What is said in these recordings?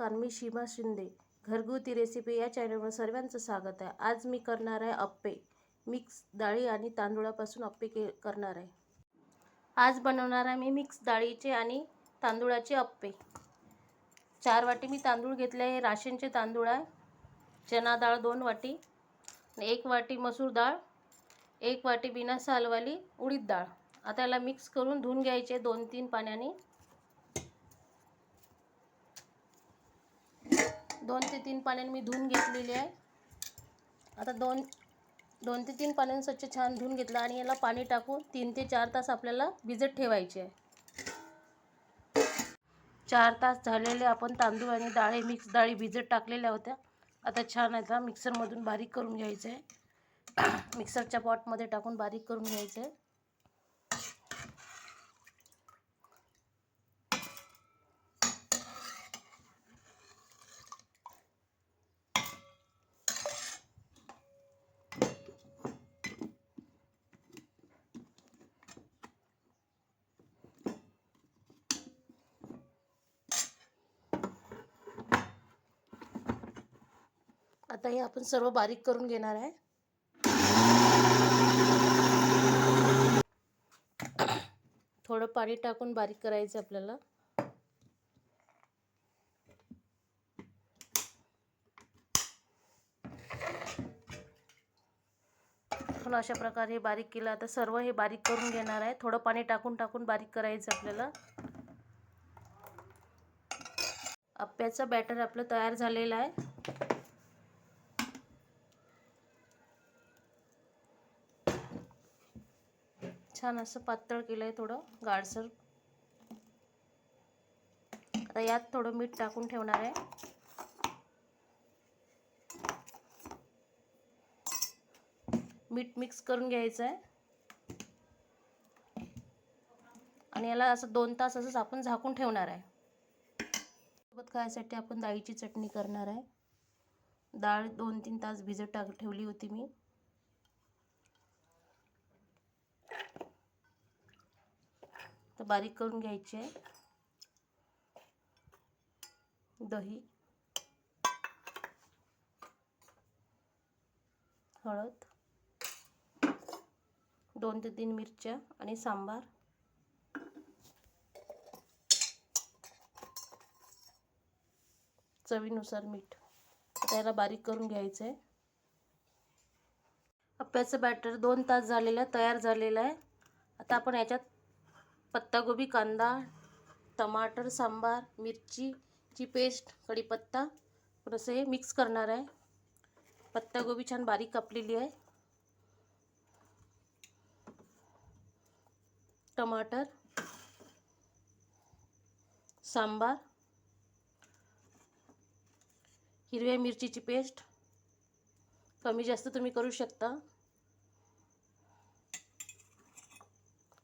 नमस्कार मी शिमा शिंदे. घरगुती रेसिपी या चॅनलवर सर्वांचं स्वागत आहे. आज मी करणार आहे अप्पे. मिक्स डाळी आणि तांदूळापासून अप्पे के करणार आहे. आज बनवणार आहे मी मिक्स डाळीचे आणि तांदूळाचे अप्पे. चार वाटी मी तांदूळ घेतले आहे. राशनचे तांदूळ आहे. चना डाळ दोन वाटी. एक वाटी मसूर डाळ. एक वाटी बिना सालवाली उडीद डाळ. आता याला मिक्स करून धुवून घ्यायचे दोन तीन पाण्याने. दोन ते तीन पाण्याने मी धुवून घेतलेली आहे. आता दोन दोन ते तीन पाण्याने स्वच्छ छान धुवून घेतलं आणि याला पाणी टाकून तीन ते चार तास आपल्याला भिजत ठेवायचे आहे. चार तास झालेले आपण तांदूळ आणि डाळी मिक्स डाळी भिजत टाकलेल्या होत्या. आता छान आता मिक्सरमधून बारीक करून घ्यायचं आहे. मिक्सरच्या पॉटमध्ये टाकून बारीक करून घ्यायचं आहे. आता हे आपण सर्व बारीक करून घेणार आहे. थोडं पाणी टाकून बारीक करायचं आपल्याला. आपण अशा प्रकारे बारीक केलं. आता सर्व हे बारीक करून घेणार आहे. थोडं पाणी टाकून टाकून बारीक करायचं आपल्याला. आप्याचं बॅटर आपलं तयार झालेलं आहे. छान असं पातळ केलं आहे थोडं गाडसर आता यात थोडं मीठ टाकून ठेवणार आहे. मीठ मिक्स करून घ्यायचं आहे. आणि याला असं दोन तास असंच आपण झाकून ठेवणार आहे. सोबत खायसाठी आपण डाळीची चटणी करणार आहे. डाळ दोन तीन तास भिजत टाक ठेवली होती मी. तर बारीक करून घ्यायची. आहे दही. हळद. दोन ते तीन मिरच्या आणि सांबार. चवीनुसार मीठ. त्याला बारीक करून घ्यायचं. आहे अप्प्याचं बॅटर दोन तास झालेलं आहे तयार झालेलं आहे. आता आपण याच्यात पत्तागोबी कांदा, टमाटर, सांबार, मिर्ची मिरचीची पेस्ट, कढीपत्ता असं हे मिक्स करणार आहे. पत्तागोबी छान बारीक कापलेली आहे. टमाटर, सांबार, हिरव्या मिरचीची पेस्ट. कमी जास्त तुम्ही करू शकता.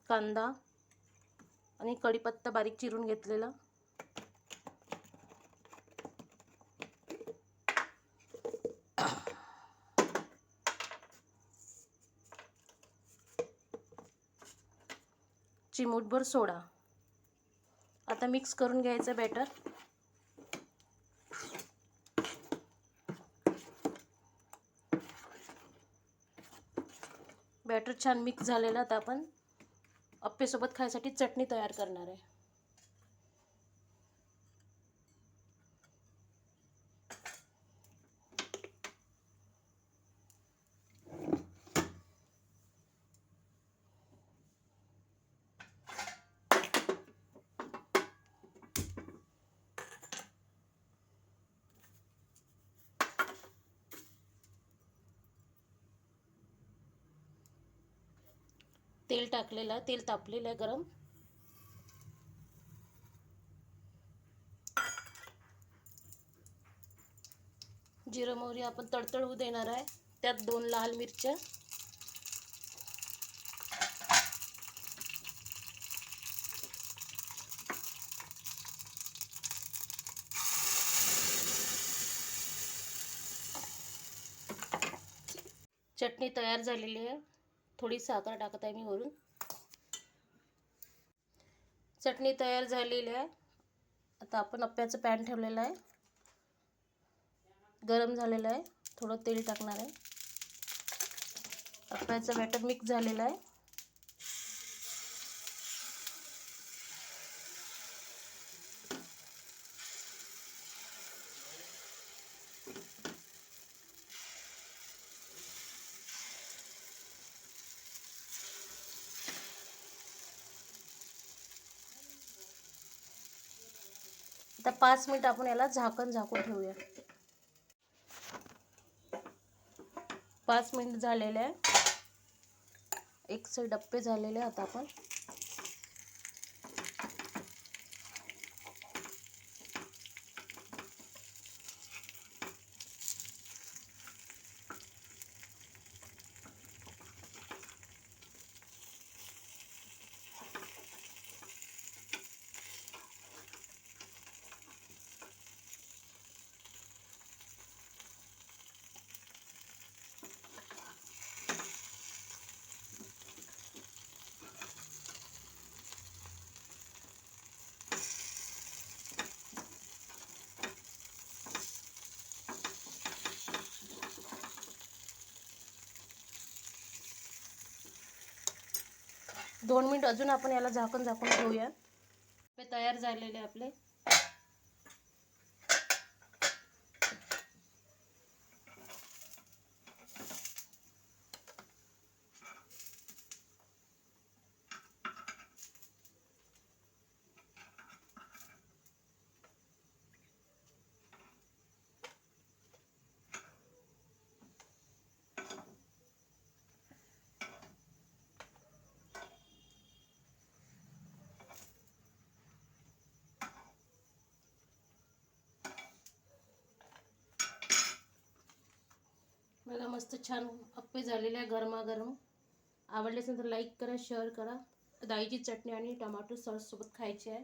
कांदा आणि कढीपत्ता बारीक चिरून घेतलेला. चिमूटभर सोडा. आता मिक्स करून घ्यायचं बॅटर. बॅटर छान मिक्स झालेलं आता आपण. अप्पेसोबत खायसाठी चटणी तयार करणार आहे. तेल टाकलेलं आहे तेल तापलेलं आहे गरम. जिरं मोहरी आपण तडतड होऊ देणार आहे. त्यात दोन लाल मिरच्या. चटणी तयार झालेली आहे. थोडी साखर टाकत आहे मी वरून. चटणी तयार झालेली आहे. आता आपण अप्प्याचं पॅन ठेवलेलं आहे. गरम झालेलं आहे. थोडं तेल टाकणार आहे. अप्प्याचं बॅटर मिक्स झालेलं आहे. आता पाच मिनिट आपण याला झाकण झाकून ठेवूया. पाच मिनिट झालेले आहे. एक साईड डप्पे झालेले आता आपण. दोन मिनिट अजून आपण याला झाकण झाकून ठेवूया ते तयार झालेले आपले. मस्त छान अप्पे झालेले आहे गरमागरम. आवडले असेल तर लाईक करा शेअर करा. दाईची चटणी आणि टमाटो सॉससोबत खायची आहे.